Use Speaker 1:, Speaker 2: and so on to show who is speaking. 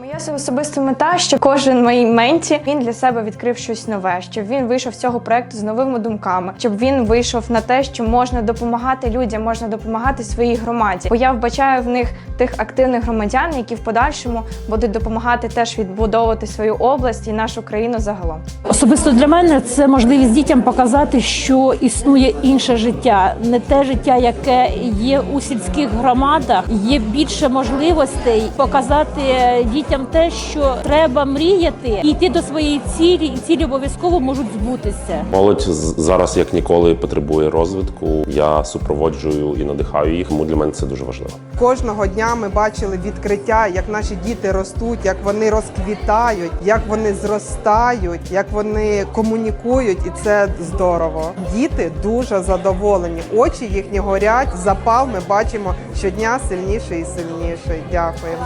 Speaker 1: Моя особиста мета, що кожен моїй менті він для себе відкрив щось нове, щоб він вийшов з цього проекту з новими думками, щоб він вийшов на те, що можна допомагати людям, можна допомагати своїй громаді. Бо я вбачаю в них тих активних громадян, які в подальшому будуть допомагати теж відбудовувати свою область і нашу країну загалом.
Speaker 2: Особисто для мене це можливість дітям показати, що існує інше життя, не те життя, яке є у сільських громадах. Є більше можливостей показати дітям те, що треба мріяти і йти до своєї цілі, і цілі обов'язково можуть збутися.
Speaker 3: Молодь зараз як ніколи потребує розвитку. Я супроводжую і надихаю їх. Тому для мене це дуже важливо.
Speaker 4: Кожного дня ми бачили відкриття, як наші діти ростуть, як вони розквітають, як вони зростають, як вони комунікують, і це здорово. Діти дуже задоволені. Очі їхні горять, запал ми бачимо щодня сильніше і сильніше. Дякуємо.